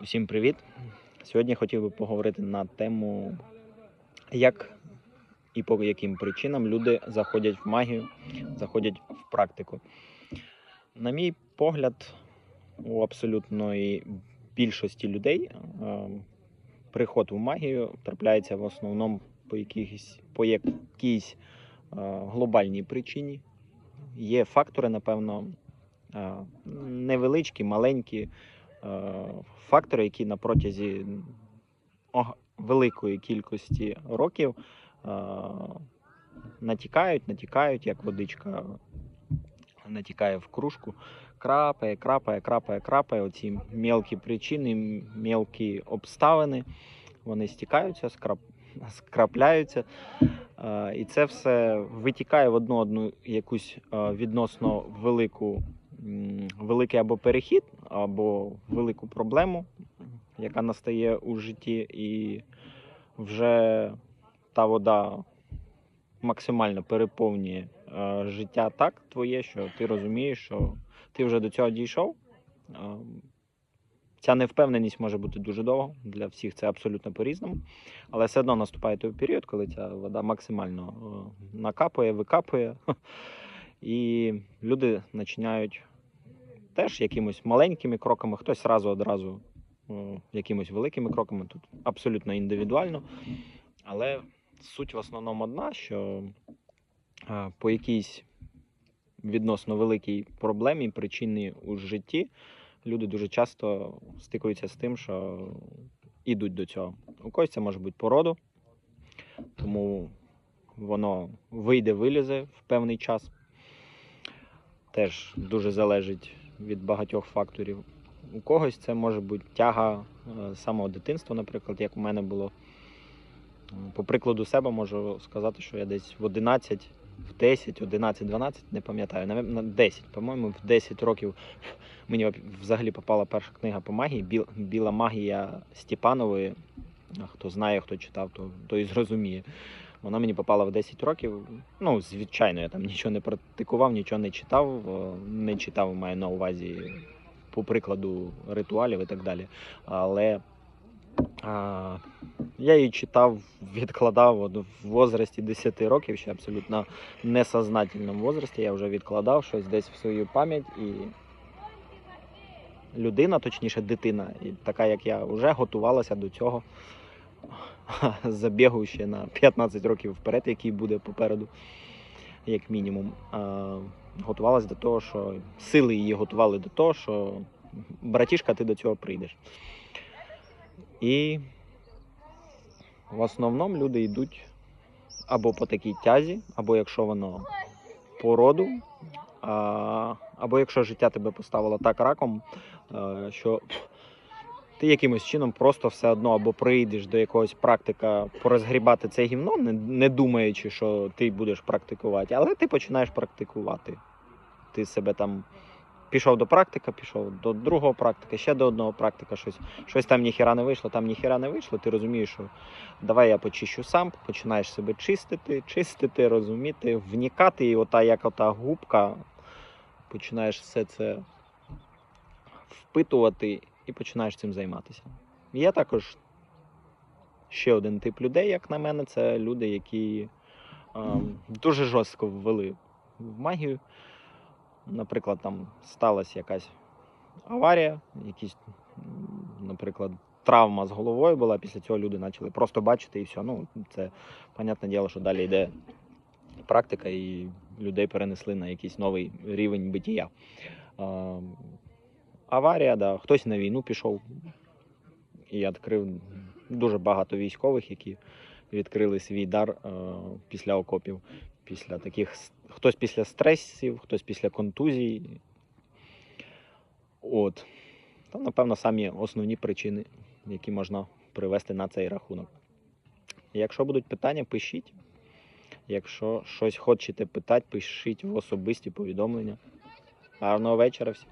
Усім привіт! Сьогодні хотів би поговорити на тему, як і по яким причинам люди заходять в магію, заходять в практику. На мій погляд, у абсолютної більшості людей е, приход в магію трапляється в основному по якійсь, по якійсь е, глобальній причині. Є фактори, напевно, е, невеличкі, маленькі фактори, які на протязі великої кількості років е, натікають, натікають, як водичка натікає в кружку, крапає, крапає, крапає, крапає. Оці мелкі причини, мелкі обставини, вони стікаються, скрап, скрапляються. Е, І це все витікає в одну одну якусь е, відносно велику, великий або перехід, або велику проблему, яка настає у житті, і вже та вода максимально переповнює е, життя так твоє, що ти розумієш, що ти вже до цього дійшов. Е, Ця невпевненість може бути дуже довго, для всіх це абсолютно по-різному. Але все одно наступає той період, коли ця вода максимально е, накапує, викапує. І люди починають теж якимось маленькими кроками, хтось разу одразу е, якимось великими кроками. Тут абсолютно індивідуально. Але суть в основному одна, що е, по якійсь відносно великій проблемі, причині у житті, люди дуже часто стикаються з тим, що ідуть до цього. У когось це може бути породу, тому воно вийде, вилізе в певний час. Теж дуже залежить від багатьох факторів. У когось це може бути тяга е, самого дитинства, наприклад, як у мене було. По прикладу себе можу сказати, що я десь в 11, в 10, 11, 12, не пам'ятаю, на 10, по-моєму, в 10 років мені взагалі попала перша книга по магії Біла магія Степанової. Хто знає, хто читав, то, то і зрозуміє. Вона мені попала в 10 років. Ну, звичайно, я там нічого не практикував, нічого не читав, е, не читав, маю на увазі по прикладу ритуалів і так далі. Але а, я її читав, відкладав от в возрасті 10 років, ще абсолютно несознательному возрасті. Я вже відкладав щось десь в свою пам'ять і людина, точніше дитина, така як я, вже готувалася до цього забігу ще на 15 років вперед, який буде попереду, як мінімум. Готувалася до того, що сили її готували до того, що братішка, ти до цього прийдеш. І в основному люди йдуть або по такій тязі, або якщо воно по роду, або якщо життя тебе поставило так раком, що ти якимось чином просто все одно або прийдеш до якогось практика порозгрібати це гівно, не, не думаючи, що ти будеш практикувати, але ти починаєш практикувати. Ти себе там пішов до практика, пішов до другого практика, ще до одного практика, щось, щось там ніхіра не вийшло, там ніхіра не вийшло. Ти розумієш, що давай я почищу сам, починаєш себе чистити, чистити, розуміти, вникати, і ота як ота губка, починаєш все це впитувати і починаєш цим займатися. Є також ще один тип людей, як на мене, це люди, які ем, дуже жорстко ввели в магію. Наприклад, там сталася якась аварія, якісь, наприклад, травма з головою була. Після цього люди почали просто бачити і все. Ну, це, понятне діло, що далі йде практика, і людей перенесли на якийсь новий рівень битія. Аварія, да. хтось на війну пішов і відкрив дуже багато військових, які відкрили свій дар е, після окопів, після таких хтось після стресів, хтось після контузій. От. Та, напевно, самі основні причини, які можна привести на цей рахунок. Якщо будуть питання, пишіть. Якщо щось хочете питати, пишіть в особисті повідомлення. Гарного вечора всім.